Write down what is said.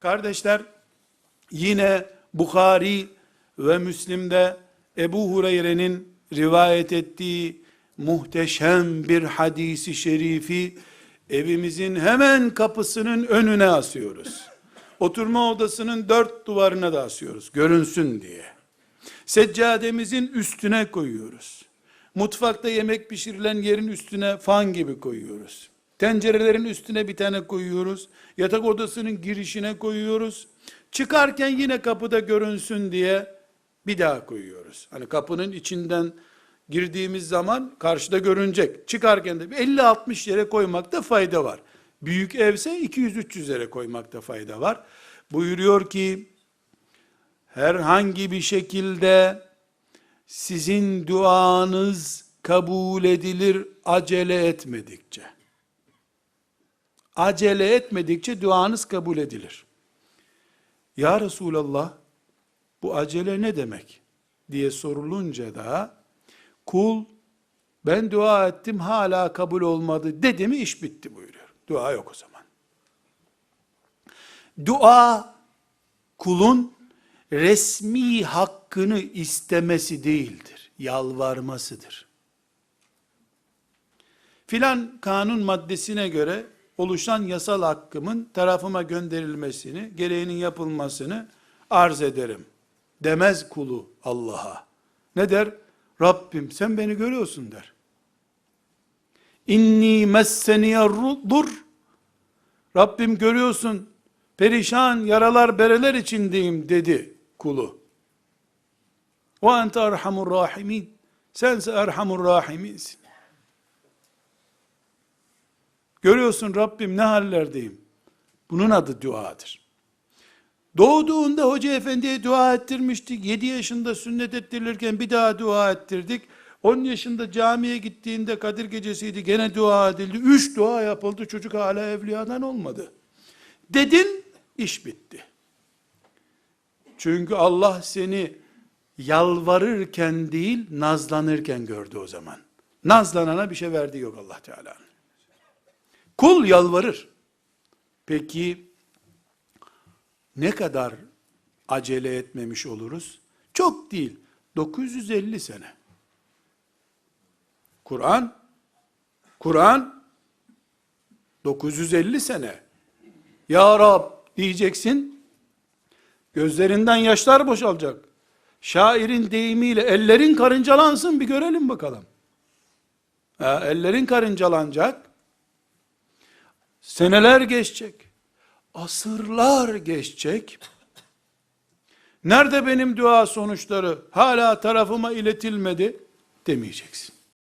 Kardeşler yine Bukhari ve Müslim'de Ebu Hureyre'nin rivayet ettiği muhteşem bir hadisi şerifi evimizin hemen kapısının önüne asıyoruz. Oturma odasının dört duvarına da asıyoruz. Görünsün diye. Seccademizin üstüne koyuyoruz. Mutfakta yemek pişirilen yerin üstüne fan gibi koyuyoruz. Tencerelerin üstüne bir tane koyuyoruz. Yatak odasının girişine koyuyoruz. Çıkarken yine kapıda görünsün diye bir daha koyuyoruz. Hani kapının içinden girdiğimiz zaman karşıda görünecek. Çıkarken de 50-60 yere koymakta fayda var. Büyük evse 200-300 yere koymakta fayda var. Buyuruyor ki herhangi bir şekilde sizin duanız kabul edilir acele etmedikçe. Acele etmedikçe duanız kabul edilir. Ya Resulallah bu acele ne demek diye sorulunca da kul ben dua ettim hala kabul olmadı dedi mi iş bitti buyuruyor. Dua yok o zaman. Dua kulun resmi hakkını istemesi değildir. Yalvarmasıdır. Filan kanun maddesine göre oluşan yasal hakkımın tarafıma gönderilmesini, gereğinin yapılmasını arz ederim. Demez kulu Allah'a. Ne der? Rabbim sen beni görüyorsun der. İnni messeniye dur. Rabbim görüyorsun perişan yaralar bereler içindeyim dedi kulu. Ve ente erhamur rahimin. Sense erhamur rahiminsin. Görüyorsun Rabbim ne hallerdeyim. Bunun adı duadır. Doğduğunda hoca efendiye dua ettirmiştik. 7 yaşında sünnet ettirilirken bir daha dua ettirdik. 10 yaşında camiye gittiğinde Kadir gecesiydi gene dua edildi. 3 dua yapıldı çocuk hala evliyadan olmadı. Dedin iş bitti. Çünkü Allah seni yalvarırken değil nazlanırken gördü o zaman. Nazlanana bir şey verdi yok Allah Teala'nın. Kul yalvarır. Peki ne kadar acele etmemiş oluruz? Çok değil. 950 sene. Kur'an Kur'an 950 sene. Ya Rab diyeceksin. Gözlerinden yaşlar boşalacak. Şairin deyimiyle ellerin karıncalansın bir görelim bakalım. Ha, ellerin karıncalanacak. Seneler geçecek. Asırlar geçecek. Nerede benim dua sonuçları hala tarafıma iletilmedi demeyeceksin.